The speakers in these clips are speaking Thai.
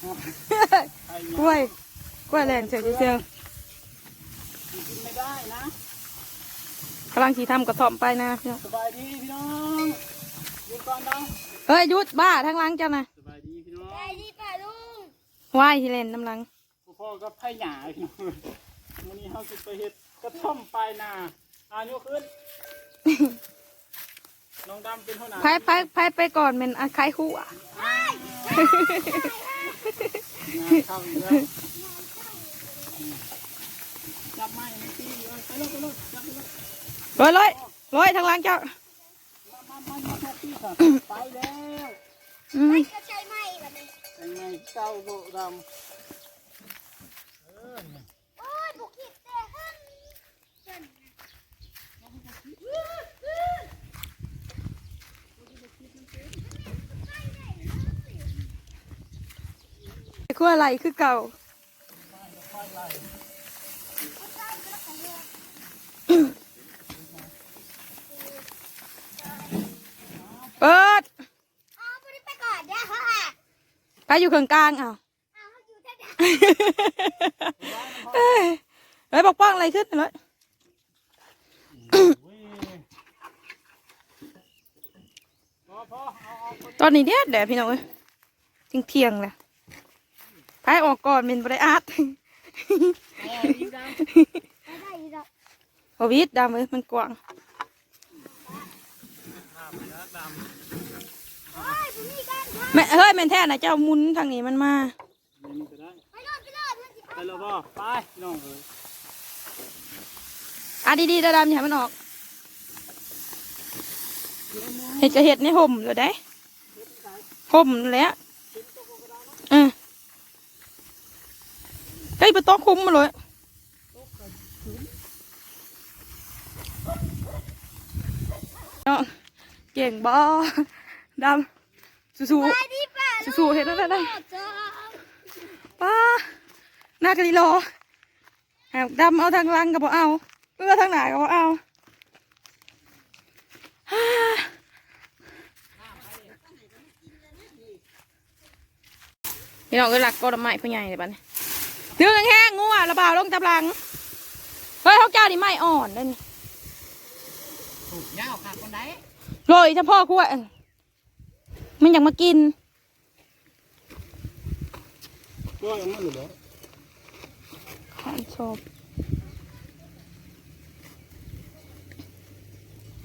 ไข่กล้วยกล้วยแลนเชียวเชียวกินไม่ได้นะกำลังสีทำกระท่อมไปนะพี่น้องสบายดีพี่น้องยืนก่อนดังเฮ้ยหยุดบ้าทั้งหลังเจ้านะสบายดีพี่น้องได้ดีป่ะลุงว่ายที่เล่นน้ำหลังพ่อก็ไผ่หยาพี่น้องวันนี้เขาจะไปเฮ็ดกระท่อมปลายนาอายุขึ้นน้องดำเป็นหัวหน้าไพ่ไพ่ไพ่ไปก่อนเป็นอาคายคู่อะงาน เข้าอีกแล้วจับไม้ไม่ตีเอาไปเลยไปเลยจับไปเลยร้อยร้อยร้อยทั้งหลังเจ้ามามามามามาตีค่ะไปแล้วอืมก็ใช่ไหมแบบนี้ยังไงเก้าโบดำเออเนี่ยโอ้ยบุกขิดแต่หึ่งเชิญน คู่อะไรคือเก่าเปิดไปอยู่กลางกลางอ้าวเอาเขาอยู่แท้ๆเอ้ยเฮ้ยบอกป้องอะไรขึ้นเลยเว้ยพอพอเอาเอาคนตอนนี้เนี่ยแดดพี่น้องเอ้ยเที่ยงๆแหละายออกก่อนเป็นบริอาร์ตแม่ยิงดำไม่ได้อีกหรอกโควิดดำเอ้ยมันกว้างข้ามแล้วดโอ้ยผมมีการทแม่เฮ้ยแม่นแท้นะเจ้ามุนทางนี้มันมาำนี่ก็ได้ำไปโลดไปโลดมันสิไปแล้วบ่ไปน้องเอ้ยอะดีๆดำๆอย่าให้มันออกเห็ดจะเห็ดในห่มเลยได้ห่มแหล้วเออ ใกล้ไปโต๊ะคุ้มมาเลยเนาะเก่งบอดำสู้ไปดีป่ะๆสู้ๆเห็ดแล้วได้เจ้าป้าหน้ากะดีรอแหกดำเอาทางลังกับบ่เอาเอื้อทางหนากับบ่เอาพี่น้องก็หลักก็ดอกไม้ผู้ใหญ่เลยบ้าน ดื้อแห้งๆงูอะระบาวลงตับหลัง เฮ้ยเขาเจ้านี่ไม่อ่อนได้นี่ถูกยาวขาดคนไหนโรยเฉพาะกล้วยมันอยากมากินก็ยังไม่หลุดเลยขอนชอบ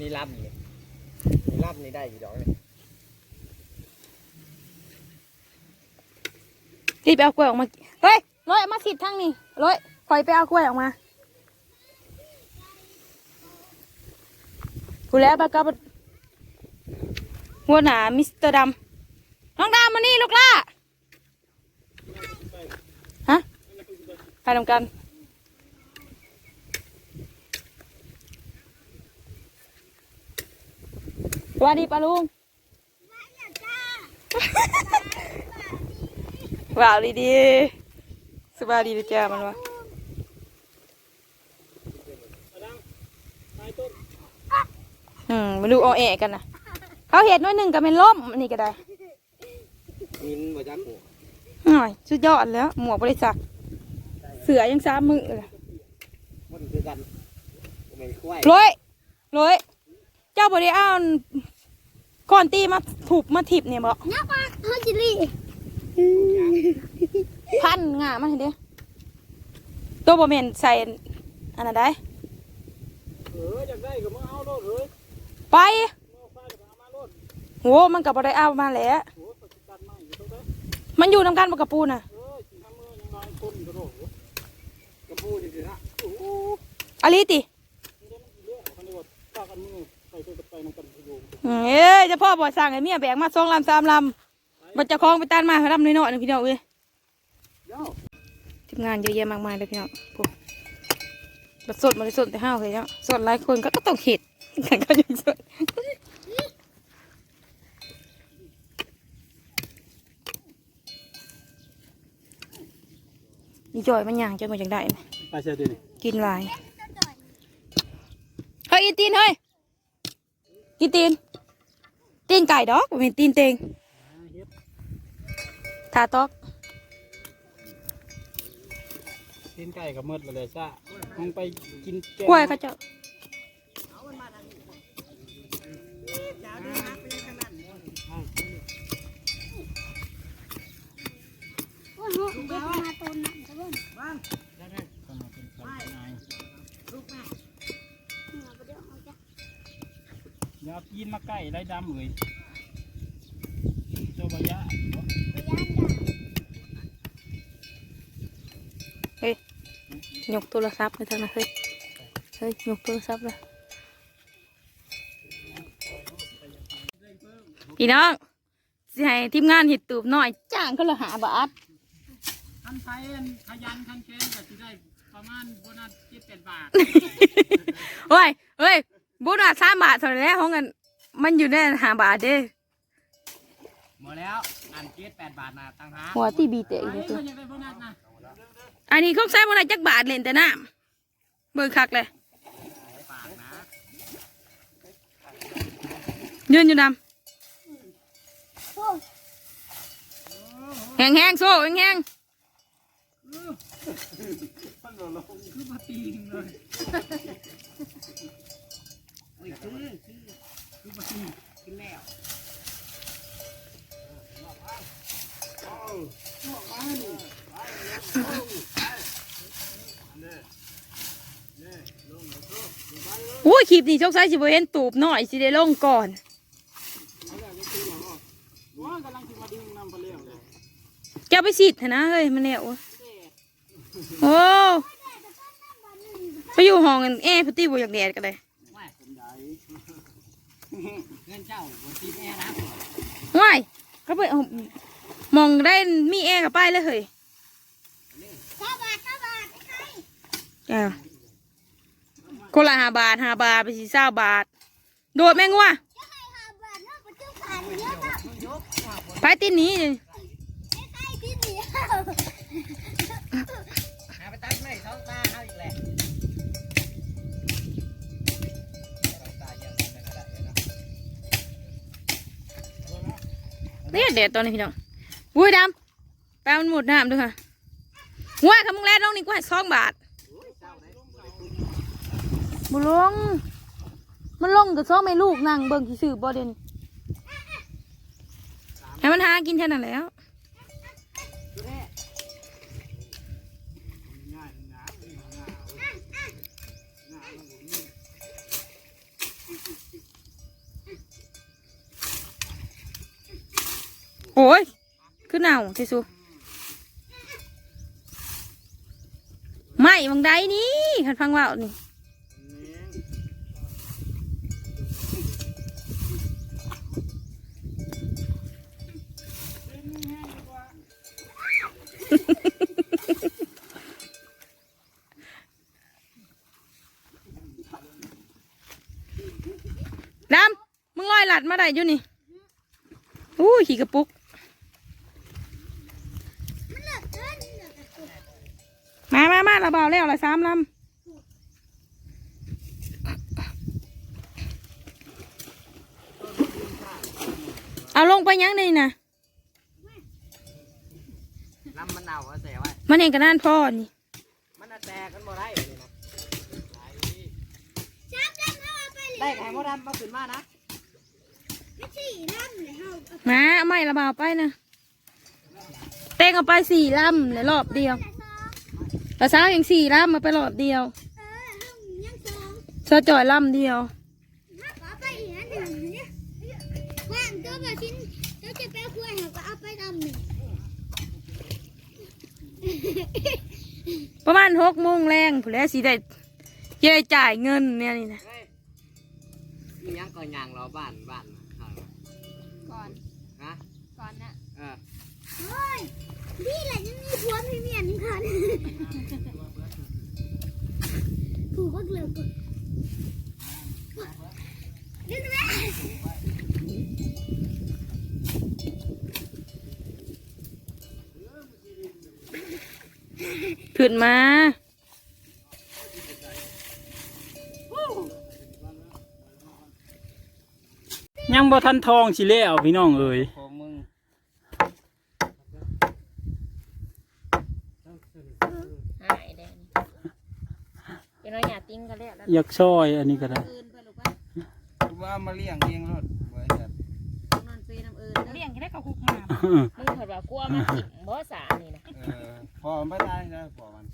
นี่รับนี่นี่รับนี่ได้กี่ดอกเนี่ยรีบไปเอากล้วยออกมาเฮ้ยโรยเอามาสิบทั้งนี่โรยคอยไปเอากล้วยออกมากูแล้วบักกับหัวหนามิสเตอร์ดำน้องดำมานี่ลูกล่าฮะไปทำกันสวัสดีป้าลุงว้าวดีดี สบายดีนะจ้ามันวะไปต้นอืมมาดูเอาแอะกันนะเขาเห็ดน้อยหนึ่งก็เป็นล่มอันนี้ก็ได้มินบ่จักหัวหน่อยสุดยอดแล้ว หมวกบริษัทเสือยังสามมือเลยมันคือกันบ่แม่นควายร้อยร้อยเจ้าบริเอาก่อนตีมาถูบมาถิบเนี่ยบอก นักมาเฮาจิลี่ พันง่ามันเห็นเด้ตัวบอมเมนใส่อันนั้นได้เอออยากได้ก็มาเอาโลดเอ้ยไปเอาไฟก็เอามาโลดโหมันกับบริเอามาแล้วโอ้ปัจจุบันมาอยู่ตรงนั้นมันอยู่นำกันบกกระปูน่ะเออสิทำมือยังไงคนกระโดดกระปูจังซี่นะโอ้โหอลิติเดี๋ยวมันสิเลี้ยเอาคันนี้ว่าตากันมือไปตัวไปนำกันโยมอืมเอ้ยเจะพ่อบอกสั่งให้เมียแบกมาสองลำสามลำบัดเจะคล้าของไปตันมาให้ลำน้อยๆนึงพี่น้องเว้ยเดี๋ยว ทีมงานเยอะแยะมากมายเลยพี่น้องพวกบัดสดมาเลยสดแต่ห้าวเลยเนาะสดหลายคนก็ก็ต้องเห็ดกันก็ยังสดนี่จ่อยมันย่างจนกว่าจังได้นะไปเสียดีนี่กินหลายเฮ้ยกินตีนเฮ้ยกินตีนตีนไก่ดอกผมเห็นตีนเตงทาตอก ตีนไก่กับมดเลยจ้ะมึงไปกินแกงกล้วยเขาเจ้าโอ้โหเด็กมาตัวหนักซะเบิ่งเอาไปเดี๋ยวเอาจ้ะอย่ากินมาใกล้ได้ดำเลย ยกโทรศัพท์ไปทางนั้นเฮ้ยเฮ้ยยกโทรศัพท์เลยพี่น้องสิให้ทีมงานเห็ดตูบหน่อยจ้างก็ละหาบาทคันไทยอันขยันคันแข็งก็สิได้ประมาณโบนัสเจ็ดแปดบาทโอ้ยเฮ้ยบุญอะสามบาทเท่านั้นแหละของเงินมันอยู่ในหาบาทเด้หมดแล้วอันเจ็ดแปดบาทนะตั้งหาหัวที่บีเตะไอ้อยู่คตัวน อยากได้โบนัสนะอันนี้เขาใช้บนไหนจักบาทเล่นแต่น้ำเบิกคักเลยปากนะยืนอยู่ดโอ้ำแห้งแห้งๆโซ่แห้งแห้ง คื อมาตีงเลยโอ้ยคือคือคือมากินกินแล้วๆอุ้ยคลิปนี้ชกไซสิบเห็นตูบหน่อยสิได้ลงก่อนว่ากำลังจะมาดึงนำไปเลี้ยงเลยแกเอาไปสิทธิ์นะเฮ้ยมันแล้วอะโอ้ไปอยู่ห้องกันแอร์พุตตี้บอยากแดดกันเลยว่าผมใหญ่เงินเจ้าบนตีแม่นะว้ายก็ไปเอามองได้มีแอร์กับป้ายเลยเฮ้ยเก้าบาทเก้าบาทไอ้เออ คนละห้าบาทห้าบาทไปสี่เศร้าบาท โดดแม่งวะไปตีนหนี้นี่เนียวหาไปตั้งไม่ท้องตาเขาอีกแหละท้องตางไม่ได้เลยนะเนี่ยแดดตอนนี้พี่น้องอุ้ยดำแปลมันหมดน้ำด้วยค่ะว้ายคำมึงแรกลงนี่กูให้สองบาท บุลง มันลงกับซ้อไม่ลูกนั่งเบิ่งที่สื่อบ่เดนให้มันหากินแค่นั้นแหล้วง่ายหนาหนาโอ้ย คือหนาวที่สุไม่บางใดนี่คันฟังว่านี่ ดำมึงลอยหลัดมาได้อยู่นี่อู้ขี่กระปุกมันเหลือเกินเหลือแต่ตัวมามามาระเบาแล้วละสามลำเอาลงไปยังนี่นะ น้ำมันเน่าเอาใส่ไว้มันเองกับนั่นพ่อนี่มันน่ะแตกกันบ่ได้เลยนะจับดำเอาไปเลยได้ไข่มดดำมาขึ้นมานะไม่ใช่ดำเลยเอาเอามาเอาไม่ระเบาไปนะเต้งเอาไปสี่ลำเลยรอบเดียวแต่สองละสาวอย่างสี่ลำมาไปรอบเดียวเออห้องยังสอง เสอจ่อยลำเดียว ประมาณหกโมงแรงผู้แล้วสีได้เย่จ่ายเงินเนี่ยนี่นะเฮ้ยมียังก่อนยางรอบ้านบ้านเขาก่อนฮะก่อนนะเออโอ้ยนี่แหละยังมีผัวมีเมียนี่ค่ะผูกก็เกลือกดนี่นะ ขึ้นมายังบ่ทันทองสิแล้วพี่น้องเอ้ยของมึงหายเลยเป็นน้อยหยาติ้งกันแล้วแล้วอยากซอยอันนี้ก็ได้เอินไปลูกไปคือว่ามาเลี้ยงเองรถบ่ได้จัด นอนเปน้ำเอิน เลี้ยงจะได้เขาคุกมามึงเห็นว่ากลัวมาถิ่มบ่สานี่นะเออพอมันไม่ได้นะพอมัน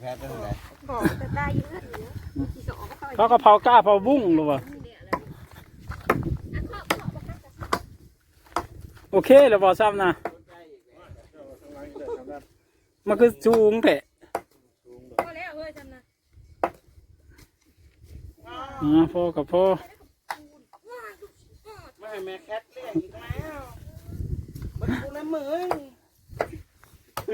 แพ้ตั้งแต่บอกแต่ได้เยอะที่สองก็ต่อยเขาก็เผากล้าเผาบุ้งหรือวะโอเคแล้วบอซ้ำนะมันคือสูงแท้พอแล้วเฮ้ยจำนะอ่าพ่อกับพ่อไม่ให้แม่แคทเลี้ยงอีกแล้ว มันกูละมือ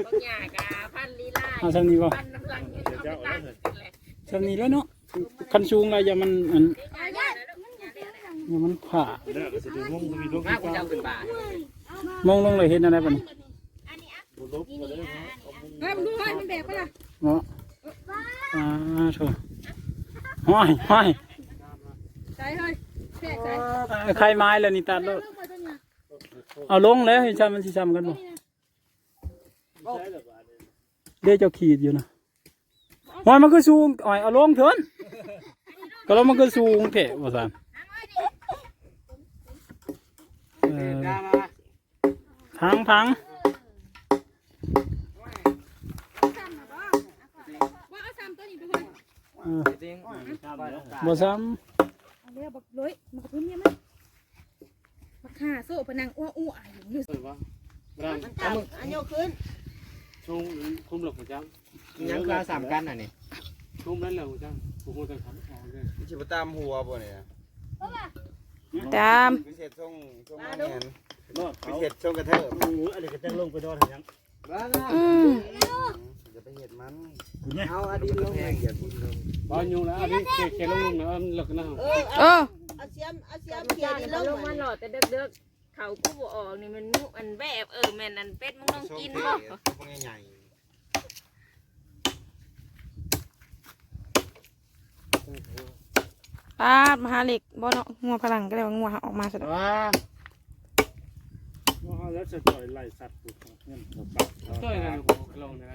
บางอย่างกะพันลีลาเอาซ้ำนี้บ่พันน้ำลังยืนเอาไปตั้งกันเลยซ้ำนี้แล้วเนาะคันสูงอะไรอย่ามันอันอย่ามันผ่ามากูจะเอาขึ้นบ่ามองลงเลยเห็นอะไรปะนี่เฮ้ยมึงดูเฮ้ยมันแบกไปละเนาะอ่าโถห้อยห้อยใส่เฮ้ยแทรกใส่ใครไม้แล้วนี่ตัดแล้ว เอาลงแล้วให้ช้ำมันสิช้ำกันบ่เดี๋ยวเจ้าขีดอยู่นะห้อยมันก็สูงอ้อยเอาลงเถินก็แล้วมันก็สูงเถอะว่าซั่นเออดามพังพังว่ซ้ำ ตัวนี้ไปเฮ้ยเออจริงบ่ซ้เอาเรียบักเลยมันกับพื้นเนี่ยมั้ยบักข่าโซ่พนังอ้วอ้วอยู่นี่อันยกขึ้นช่วงคุมหลักหัวจังยังกลาสามกันอะนี่ช่วงนั้นแหละหัวจังผมคงจะทำออกเลยชิบตามหัวบ่เนี่ยตามพิเศษช่วงช่วงนั้นเห็นรอดพิเขาเศษช่วงกระเทิบอันนี้ก็จะลงไปดอนยังบ้าอืมจะไปเห็ดมันเอาอดีตลงแห้งอย่าพูดลงบ้านยุงแล้วอันนี้แกลงลงนะหลักนะเออ เออเอาเสียมเอาเสียมมันเขียจานนนี่ลลงงมัมานหลอดแต่เด็กๆเขากูบ่ออกนี่มันมุอันแบบเออแม่นอันเป็ดมึงต้องกินบ่พวกใหญ่ปาดมหาเหล็กบ่เนาะงัวพลังก็เลยว่างัวออกมาสุดว้าำแล้วจะปล่อยไล่สัตว์เงินปักตัวนั้นลงนะ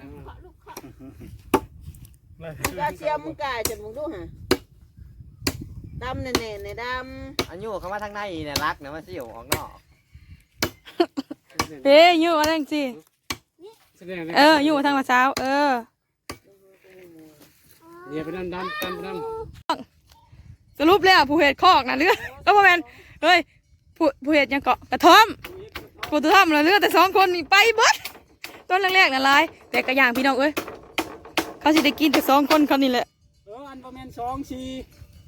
เอาเสียมมึงกายจันมึงดูฮะ ดำแน่ๆในดอันยูเขามาทางในเนี่ยรักนะมาสิวออกนอกเอ้ยอยู่อะไรจังซี่แสดงเอออยู่ทางมาเช้า เออเนี่ยไปนั่นดันดันดันสรุปแล้วผู้เหตุคอกน่ะเรือก็บ่แม่นเฮ้ยผู้ผู้เหตุยังเกาะกระท่อมผู้กระท่อมน่ะเรือแต่สองคนนี่ไปเบิดต้นแรกๆน่ะหลายแต่กระย่างพี่น้องเอ้ยเขาสิได้กินแต่สองคนเขานี่แหละ เอออันประมาณสองชี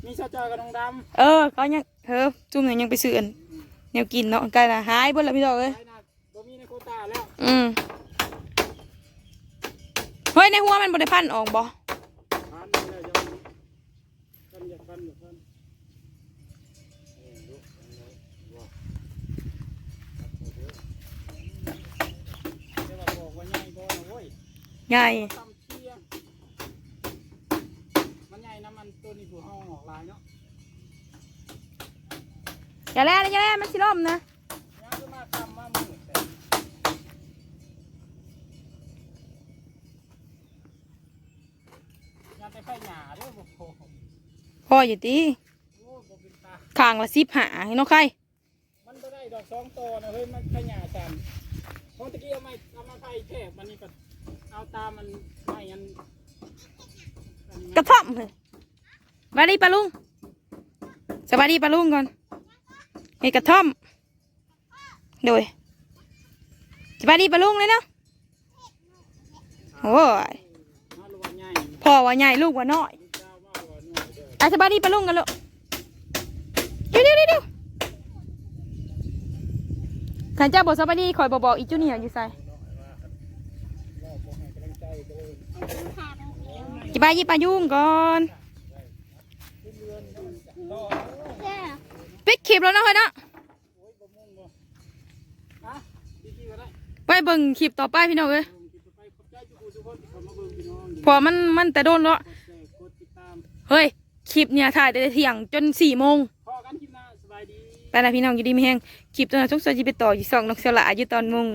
มีชาจอยกับน้องดเออเขายังเฮ้อจุ่มเนี่ยยังไปซื้ออันแนวกินเนาะไกลละหายเบิดแล้วพี่น้องเอ้ยำไปนะบ่มีในโควต้าแล้วอืมเฮ้ยในหัวมันบริพันธ์ออกบ่พันเลยยังพันอย่าพันอย่าพันเดี๋ยวบอกว่าใหญ่บ่นะเว้ยใหญ่ซ้ำ อย่าแล่อย่าแล่มันสิล่มนะยางก็มาทำมามืดแต่างไปไฟหยาด้วยบ่โหพออยู่ตีโอ้บ่เป็นตาขางละสิบหาเนาะใครมันไม่ได้ดอกสองตัวนะเฮ้ยมันขยายกันพราะตะกี้เอาไม้เอามาไฟแทบมันนี่ก็เอาตามมันไม่ยันอันกระท่อมเลยสบายดีปะลุงสบายดีปะลุงก่อน เฮ้กระท่อม โดยสบายดีปะลุงเลยเนาะโอ้ยพ่อว่าใหญ่ลูกว่าน้อยเจ้าว่าว่าหน่อยเด้ออะสบายดีปะลุงกันลูกเดี๋ยวเดี๋ยวเดี๋ยวเดียวขันเจ้าบอกสบายดีคอยบอกบอกอีจูเนียร์อยู่ใส่จิบายิบปายุ่งก่อน ปิดคลิปแล้วนะเฮ้ยเนาะฮะพี่ๆก็ได้ไปเบิ่งคลิปต่อไปพี่น้องเอ้ยลงคลิปไปขอบใจทุกคนทุกคนที่เข้ามาเบิ่งพี่น้องเพอมันมันแต่โดนแล้วกดแชร์กดติดตามเฮ้ยคลิปเนี่ยถ่ายแต่เที่ยงจนสี่โมงพอกันคลิปหน้าสบายดีไปละพี่น้องอยู่ดีไม่แห้งคลิปตัวนั้นทุกส่วนจะไปต่ออยู่สองนกเสยหลาอยู่ตอนมุง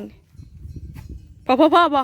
พอพอพอบ่